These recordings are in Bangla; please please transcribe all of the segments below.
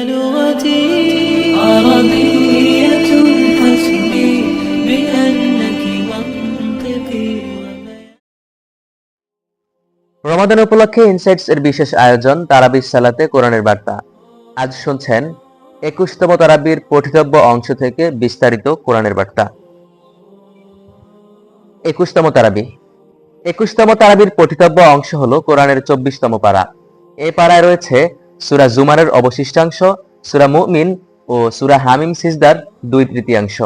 لغتي عربية حسبي بأنك منطقي রমাদান উপলক্ষে ইনসাইটস এর বিশেষ আয়োজন তারাবির সালাতে কোরআনের বার্তা আজ শুনছেন একুশতম তারাবির পঠিতব্য অংশ থেকে বিস্তারিত কোরআনের বার্তা একুশতম তারাবি একুশতম তারাবির পঠিতব্য অংশ হলো কোরআনের চব্বিশতম পারা এই পাড়ায় রয়েছে সুরা জুমারের অবশিষ্টাংশ, সুরা মুমিন ও সুরা হামিম সিজদার দুই তৃতীয়াংশ।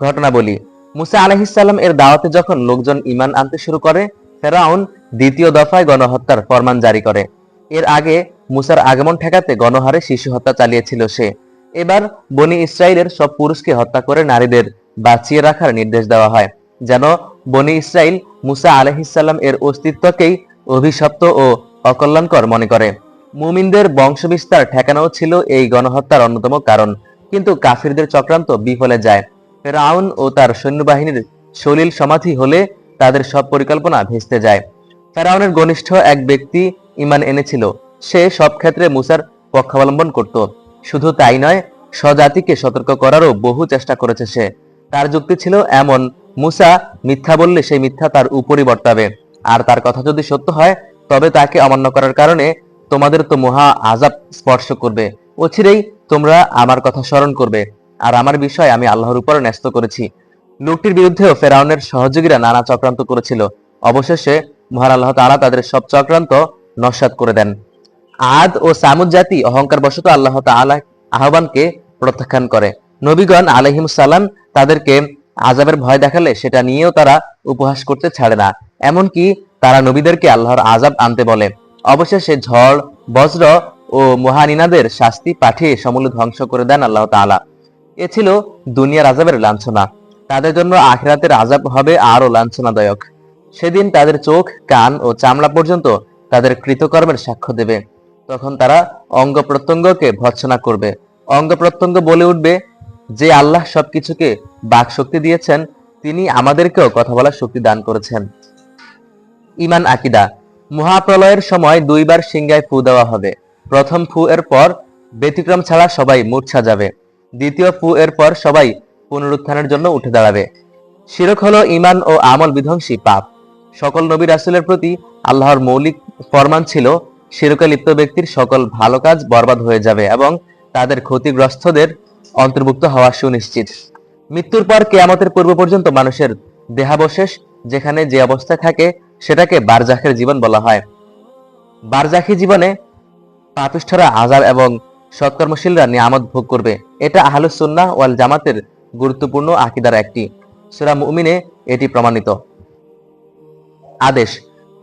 ঘটনা বলি মুসা আলহিসাল্লাম এর দাওয়াতে যখন লোকজন ইমান আনতে শুরু করে, ফেরাউন দ্বিতীয় দফায় গণহত্যার ফরমান জারি করে। এর আগে মুসার আগমন ঠেকাতে গণহারে শিশু হত্যা চালিয়েছিল সে। এবার বনি ইসরায়েলের সব পুরুষকে হত্যা করে নারীদের বাঁচিয়ে রাখার নির্দেশ দেওয়া হয়, যেন বনি ইসরায়েল মুসা আলহিসাল্লাম এর অস্তিত্বকেই অভিশপ্ত ও অকল্যাণকর মনে করে। মুমিনদের বংশবিস্তার ঠেকানোও ছিল এই গণহত্যার অন্যতম কারণ। কিন্তু কাফিরদের চক্রান্ত বিফলে যায়। ফেরাউন ও তার সৈন্যবাহিনীর সলিল সমাধি হলে তাদের সব পরিকল্পনা ভেস্তে যায়। ফেরাউনের ঘনিষ্ঠ এক ব্যক্তি ইমান এনেছিল। সে সব ক্ষেত্রে মুসার পক্ষাবলম্বন করত। শুধু তাই নয়, স্বজাতিকে সতর্ক করারও বহু চেষ্টা করেছে সে। তার যুক্তি ছিল এমন, মুসা মিথ্যা বললে সেই মিথ্যা তার উপরই বর্তাবে। আর তার কথা যদি সত্য হয়, তবে তাকে অমান্য করার কারণে তোমাদের তো মহা আজাব স্পর্শ করবে। অচিরেই তোমরা আমার কথা স্মরণ করবে। আর আমার বিষয় আমি আল্লাহর উপর ন্যস্ত করেছি। লোকটির বিরুদ্ধেও ফেরাউনের সহযোগীরা নানা চক্রান্ত করেছিল। অবশেষে মহান আল্লাহ তাআলা তাদের সব চক্রান্ত নস্বাত করে দেন। আদ ও সামুদ জাতি অহংকার বশত আল্লাহ তাআলা আহ্বানকে প্রত্যাখ্যান করে। নবীগণ আলহিম সালাম তাদেরকে আজাবের ভয় দেখালে সেটা নিয়েও তারা উপহাস করতে ছাড়ে না। এমনকি তারা নবীদেরকে আল্লাহর আজাব আনতে বলে। অবশেষে ঝড়, বজ্র ও মহানিনাদের শাস্তি পাঠিয়ে সমূল ধ্বংস করে দেন আল্লাহ তাআলা। এ ছিল দুনিয়ার আজাবের লাঞ্ছনা। তাদের জন্য আখিরাতের আজাব হবে আরও লাঞ্ছনাদায়ক। সেদিন তাদের চোখ, কান ও চামড়া পর্যন্ত তাদের কৃতকর্মের সাক্ষ্য দেবে। তখন তারা অঙ্গ প্রত্যঙ্গকে ভৎসনা করবে। অঙ্গ প্রত্যঙ্গ বলে উঠবে, যে আল্লাহ সবকিছুকে বাক শক্তি দিয়েছেন, তিনি আমাদেরকেও কথা বলার শক্তি দান করেছেন। ইমান আকিদা। মহাপ্রলয়ের সময় দুইবার সিংগায় ফু দেওয়া হবে। প্রথম ফু এর পর ব্যতিক্রম ছাড়া সবাই মূর্ছা যাবে। দ্বিতীয় ফু এর পর সবাই পুনরুত্থানের জন্য উঠে দাঁড়াবে। শিরক হলো ইমান ও আমল বিধ্বংসী পাপ। সকল নবী রাসূলের প্রতি আল্লাহর মৌলিক ফরমান ছিল, শিরকে লিপ্ত ব্যক্তির সকল ভালো কাজ বরবাদ হয়ে যাবে এবং তাদের ক্ষতিগ্রস্তদের অন্তর্ভুক্ত হওয়া সুনিশ্চিত। মৃত্যুর পর কেয়ামতের পূর্ব পর্যন্ত মানুষের দেহাবশেষ, যেখানে যে অবস্থায় থাকে সেটাকে বারজাখের জীবন বলা হয়। বারজাখি জীবনে পাপিষ্ঠরা আজাব এবং সৎকর্মশীলরা নিয়ামত ভোগ করবে। এটা আহলুস সুন্নাহ ওয়াল জামাতের গুরুত্বপূর্ণ আকিদার একটি। সূরা মুমিনে এটি প্রমাণিত। আদেশ,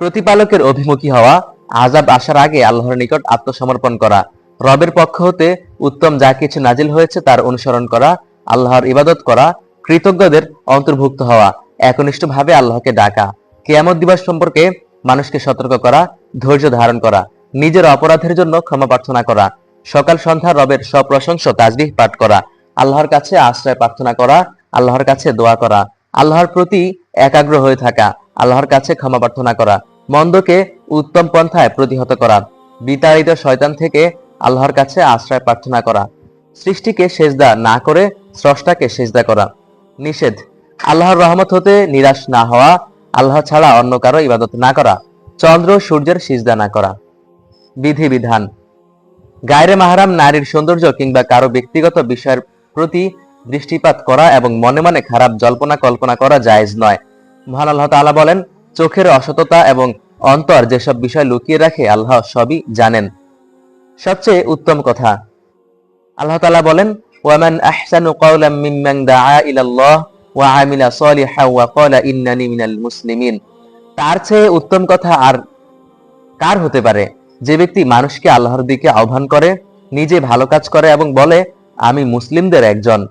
প্রতিপালকের অভিমুখী হওয়া আজাব আসার আগে আল্লাহর নিকট আত্মসমর্পণ করা। রবের পক্ষ হতে উত্তম যা কিছু নাজিল হয়েছে তার অনুসরণ করা, আল্লাহর ইবাদত করা, কৃতজ্ঞদের অন্তর্ভুক্ত হওয়া, একনিষ্ঠভাবে আল্লাহকে ডাকা। কেয়ামত দিবস সম্পর্কে মানুষকে সতর্ক করা, ধৈর্য ধারণ করা, নিজের অপরাধের জন্য ক্ষমা প্রার্থনা করা, সকাল সন্ধ্যা রবের সপ্রশংস তাজবিহ পাঠ করা, আল্লাহর কাছে আশ্রয় প্রার্থনা করা, আল্লাহর কাছে দোয়া করা, আল্লাহর প্রতি একাগ্র হয়ে থাকা, আল্লাহর কাছে ক্ষমা প্রার্থনা করা, মন্দকে উত্তম পন্থায় প্রতিহত করা, বিতাড়িত শয়তান থেকে আল্লাহর কাছে আশ্রয় প্রার্থনা করা, সৃষ্টিকে সেজদা না করে স্রষ্টাকে সেজদা করা, নিষেধ, আল্লাহর রহমত হতে নিরাশ না হওয়া আল্লাহ ছাড়া অন্য কারও ইবাদত না করা, চন্দ্র সূর্যের সিজদা না করা। বিধিবিধান। গায়রে মাহারাম নারীর সৌন্দর্য কিংবা কারও ব্যক্তিগত বিষয়ের প্রতি দৃষ্টিপাত করা এবং মনে মনে খারাপ জল্পনা কল্পনা করা জায়েজ নয়। মহান আল্লাহ তালা বলেন, চোখের অসততা এবং অন্তর যেসব বিষয় লুকিয়ে রাখে, আল্লাহ সবই জানেন। সবচেয়ে উত্তম কথা। আল্লাহ তালা বলেন ওয়ামান আহসানু ইলাল্লাহ তার চেয়ে উত্তম কথা আর কার হতে পারে? যে ব্যক্তি মানুষকে আল্লাহর দিকে আহ্বান করে, নিজে ভালো কাজ করে এবং বলে, আমি মুসলিমদের একজন।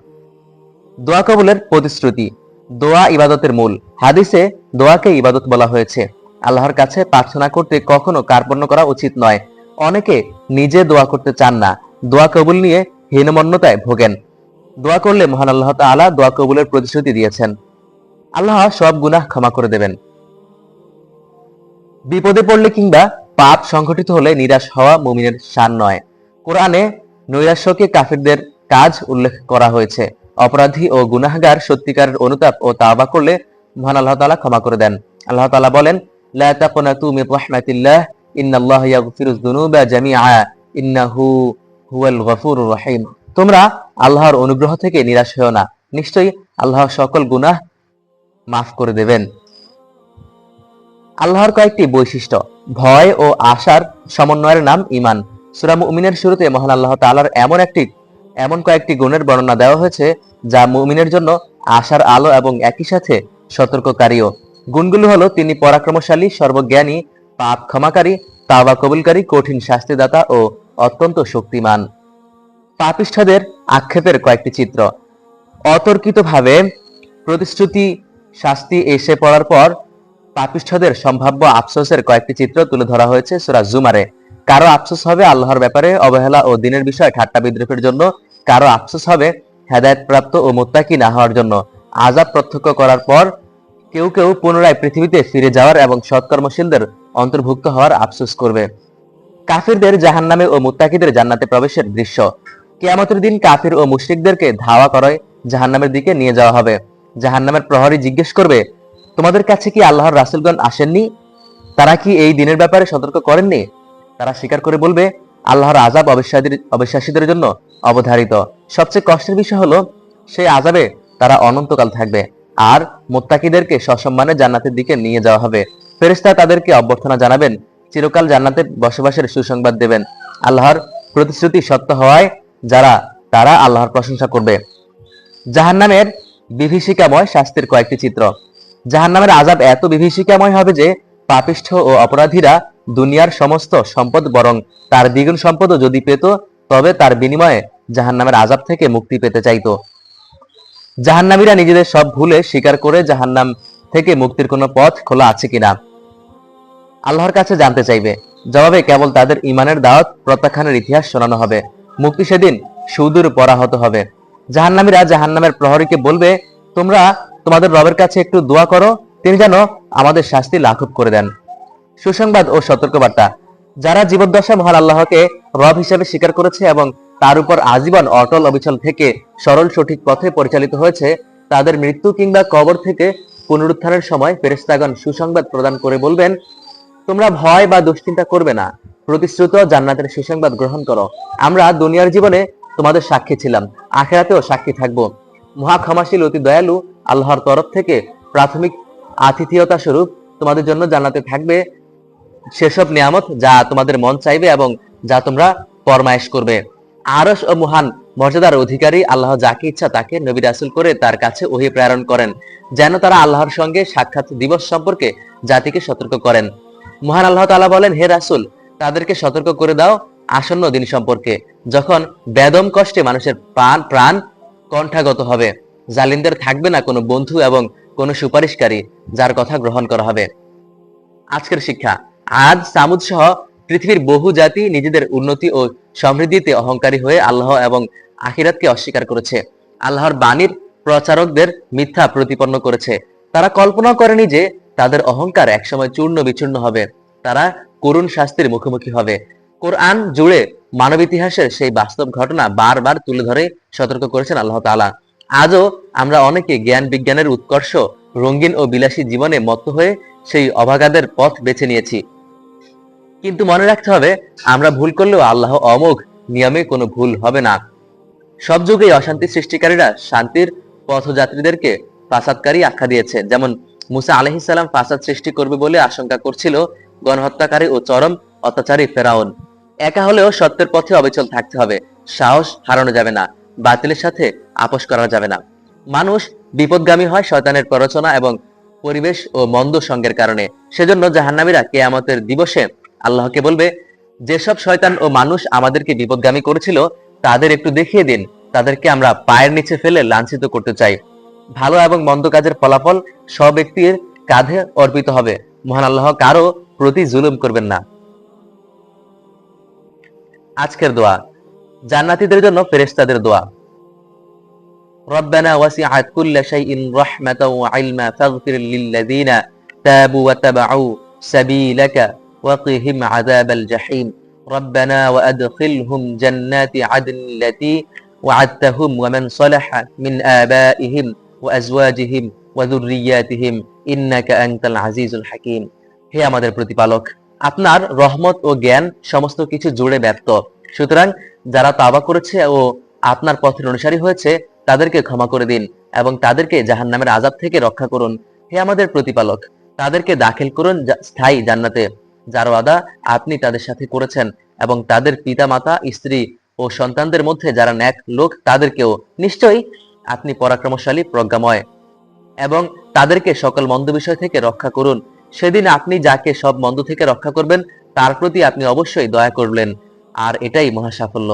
দোয়া কবুলের প্রতিশ্রুতি, দোয়া ইবাদতের মূল। হাদিসে দোয়াকে ইবাদত বলা হয়েছে। আল্লাহর কাছে প্রার্থনা করতে কখনো কার্পণ্য করা উচিত নয়। অনেকে নিজে দোয়া করতে চান না। দোয়া কবুল নিয়ে হীনমন্যতায় ভোগেন। দোয়া করলে মহান আল্লাহ তাআলা দোয়া কবুলের প্রতিশ্রুতি দিয়েছেন। আল্লাহ সব গুনাহ ক্ষমা করে দেবেন। বিপদে পড়লে কিংবা পাপ সংঘটিত হলে নিরাশ হওয়া মুমিনের শান নয়। কোরআনে নৈরাশ্যকে কাফিরদের কাজ উল্লেখ করা হয়েছে। অপরাধী ও গুনাহগার সত্যিকারের অনুতাপ ও তাওবা করলে মহান আল্লাহ তাআলা ক্ষমা করে দেন। আল্লাহ তাআলা বলেন ইন্নাল্লাহা ইয়াগফিরুয যুনুবা জামিআ, ইন্নাহু হুয়াল গফুরুর রহিম। তোমরা আল্লাহর অনুগ্রহ থেকে নিরাশ হও না। নিশ্চয়ই আল্লাহ সকল গুনাহ মাফ করে দেবেন। আল্লাহর কয়েকটি বৈশিষ্ট্য, ভয় ও আশার সমন্বয়ের নাম ইমান সূরা মুমিনের শুরুতে মহান আল্লাহ তাআলার এমন একটি, এমন কয়েকটি গুণের বর্ণনা দেওয়া হয়েছে, যা মুমিনের জন্য আশার আলো এবং একই সাথে সতর্ককারীও। গুণগুলো হলো, তিনি পরাক্রমশালী, সর্বজ্ঞানী, পাপ ক্ষমাকারী, তাওবা কবুলকারী, কঠিন শাস্তিদাতা ও অত্যন্ত শক্তিমান। পাপিষ্ঠদের আক্ষেপের কয়েকটি চিত্র। অতর্কিতভাবে প্রতিশ্রুতি শাস্তি এসে পড়ার পর পাপিষ্ঠদের সম্ভাব্য আফসোসের কয়েকটি চিত্র তুলে ধরা হয়েছে সূরা জুমারে। কারও আফসোস হবে আল্লাহর ব্যাপারে অবহেলা ও দিনের বিষয়ে ঠাট্টা বিদ্রোহের জন্য, কারও আফসোস হবে হেদায়েতপ্রাপ্ত ও মুত্তাকি না হওয়ার জন্য। আজাব প্রত্যক্ষ করার পর কেউ কেউ পুনরায় পৃথিবীতে ফিরে যাওয়ার এবং সৎকর্মশীলদের অন্তর্ভুক্ত হওয়ার আফসোস করবে। কাফিরদের জাহান্নামে ও মুত্তাকিদের জান্নাতে প্রবেশের দৃশ্য। কেয়ামতের দিন কাফির ও মুশরিকদেরকে ধাওয়া করায় জাহান্নামের দিকে নিয়ে যাওয়া হবে। জাহান্নামের প্রহরী জিজ্ঞেস করবে, তোমাদের কাছে কি আল্লাহর রাসূলগণ আসেননি? তারা কি এই দিনের ব্যাপারে সতর্ক করেননি? তারা স্বীকার করে বলবে, আল্লাহর আজাব অবিশ্বাসীদের জন্য অবধারিত। সবচেয়ে কষ্টের বিষয় হলো, সেই আজাবে তারা অনন্তকাল থাকবে। আর মোত্তাকিদেরকে সসম্মানে জান্নাতের দিকে নিয়ে যাওয়া হবে। ফেরেশতা তাদেরকে অভ্যর্থনা জানাবেন, চিরকাল জান্নাতের বসবাসের সুসংবাদ দেবেন। আল্লাহর প্রতিশ্রুতি সত্য হওয়ায় যারা, তারা আল্লাহর প্রশংসা করবে। জাহান্নামের বিভীষিকাময় শাস্তির কয়েকটি চিত্র। জাহান্নামের আজাব এত বিভীষিকাময় হবে যে, পাপিষ্ঠ ও অপরাধীরা দুনিয়ার সমস্ত সম্পদ বরং তার দ্বিগুণ সম্পদও যদি পেত, তবে তার বিনিময়ে জাহান্নামের আজাব থেকে মুক্তি পেতে চাইতো। জাহান্নামীরা নিজেদের সব ভুলে স্বীকার করে জাহান্নাম থেকে মুক্তির কোনো পথ খোলা আছে কিনা? আল্লাহর কাছে জানতে চাইবে। জবাবে কেবল তাদের ইমানের দাওয়াত প্রত্যাখ্যানের ইতিহাস শোনানো হবে। মুক্তি সেদিন সুদূর পরাহত হবে। জাহান্নামীরা জাহান্নামের প্রহরীকে বলবে, তোমরা তোমাদের রবের কাছে একটু দোয়া করো, তিনি যেন আমাদের শাস্তি লাঘব করে দেন। সুসংবাদ ও সতর্কবার্তা। যারা জীবদ্দশা মহান আল্লাহকে রব হিসেবে স্বীকার করেছে এবং তার উপর আজীবন অটল অবিচল থেকে সরল সঠিক পথে পরিচালিত হয়েছে, তাদের মৃত্যু কিংবা কবর থেকে পুনরুত্থানের সময় ফেরেশতাগণ সুসংবাদ প্রদান করে বলবেন, তোমরা ভয় বা দুশ্চিন্তা করবে না। প্রতিশ্রুত জান্নাতের সুসংবাদ গ্রহণ করো। আমরা দুনিয়ার জীবনে তোমাদের সাক্ষী ছিলাম। আখেরাতেও সাক্ষী থাকব। মহা ক্ষমাশীল অতি দয়ালু আল্লাহর তরফ থেকে প্রাথমিক আতিথিয়তা স্বরূপ তোমাদের জন্য জান্নাতে থাকবে। সেসব নিয়ামত যা তোমাদের মন চাইবে এবং যা তোমরা ফরমায়েশ করবে। আরস ও মহান মর্যাদার অধিকারী আল্লাহ যাকে ইচ্ছা তাকে নবী রাসুল করে তার কাছে ওহি প্রেরণ করেন, যেন তারা আল্লাহর সঙ্গে সাক্ষাৎ দিবস সম্পর্কে জাতিকে সতর্ক করেন। মহান আল্লাহ তাআলা বলেন, হে রাসুল তাদেরকে সতর্ক করে দাও আসন্ন দিন সম্পর্কে, যখন বেদম কষ্টে মানুষের প্রাণ প্রাণ কণ্ঠাগত হবে। জালিমদের থাকবে না কোনো বন্ধু এবং কোনো সুপারিশকারী যার কথা গ্রহণ করা হবে। আজকের শিক্ষা, আজ সামুদ সহ পৃথিবীর বহু জাতি নিজেদের উন্নতি ও সমৃদ্ধিতে অহংকারী হয়ে আল্লাহ এবং আখিরাতকে অস্বীকার করেছে। আল্লাহর বাণীর প্রচারকদের মিথ্যা প্রতিপন্ন করেছে। তারা কল্পনা করেনি যে তাদের অহংকার একসময় চূর্ণ বিচূর্ণ হবে। তারা করুণ শাস্তির মুখোমুখি হবে। কোরআন জুড়ে মানব ইতিহাসের সেই বাস্তব ঘটনা বারবার তুলে ধরে সতর্ক করেছেন আল্লাহ তাআলা। আজও আমরা অনেকে জ্ঞান বিজ্ঞানের উৎকর্ষ, রঙিন ও বিলাসী জীবনে মত্ত হয়ে সেই অভাগাদের পথ বেছে নিয়েছি। কিন্তু মনে রাখতে হবে, আমরা ভুল করলেও আল্লাহ অমোঘ, নিয়মে কোনো ভুল হবে না। সব যুগেই অশান্তি সৃষ্টিকারীরা শান্তির পথযাত্রীদেরকে ফাসাদকারী আখ্যা দিয়েছে। যেমন মুসা আলহিসাল্লাম ফাসাদ সৃষ্টি করবে বলে আশঙ্কা করছিল গণহত্যাকারী ও চরম অত্যাচারী ফেরাউন। একা হলেও সত্যের পথে অবিচল থাকতে হবে। সাহস হারানো যাবে না। বাতিলের সাথে আপোষ করা যাবে না। মানুষ বিপদগামী হয় শয়তানের প্ররোচনা এবং পরিবেশ ও মন্দ সঙ্গের কারণে। সেজন্য জাহান্নামীরা কেয়ামতের দিবসে আল্লাহকে বলবে, যেসব শয়তান ও মানুষ আমাদেরকে বিপদগামী করেছিল, তাদের একটু দেখিয়ে দিন। তাদেরকে আমরা পায়ের নিচে ফেলে লাঞ্ছিত করতে চাই। ভালো এবং মন্দ কাজের ফলাফল সব ব্যক্তির কাঁধে অর্পিত হবে। মহান আল্লাহ কারও প্রতি জুলুম করবেন না আজকের দোয়া জান্নাতীদের জন্য ফেরেশতাদের দোয়া ربنا وسعت كل شيء رحمة وعلما فاغفر للذين تابوا وتبعوا سبيلك وقهم عذاب الجحيم ربنا وأدخلهم جنات عدن التي وعدتهم ومن صلح من آبائهم وأزواجهم وذرياتهم إنك أنت العزيز الحكيم হে আমাদের প্রতিপালক, আপনার রহমত ও জ্ঞান সমস্ত কিছু জুড়ে ব্যপ্ত সুতরাং যারা তাবা করেছে ও আপনার পথের অনুসারী হয়েছে, তাদেরকে ক্ষমা করে দিন এবং তাদেরকে জাহান্নামের আজাব থেকে রক্ষা করুন। হে আমাদের প্রতিপালক, তাদেরকে দাখিল করুন স্থায়ী জান্নাতে। যার ওয়াদা আপনি তাদের সাথে করেছেন এবং তাদের পিতামাতা, স্ত্রী ও সন্তানদের মধ্যে যারা ন্যাক লোক, তাদেরকেও নিশ্চয়ই আপনি পরাক্রমশালী, প্রজ্ঞাময় এবং তাদেরকে সকল মন্দ বিষয় থেকে রক্ষা করুন। সেদিন আপনি যাকে সব মন্দ থেকে রক্ষা করবেন, তার প্রতি আপনি অবশ্যই দয়া করলেন। আর এটাই মহা সাফল্য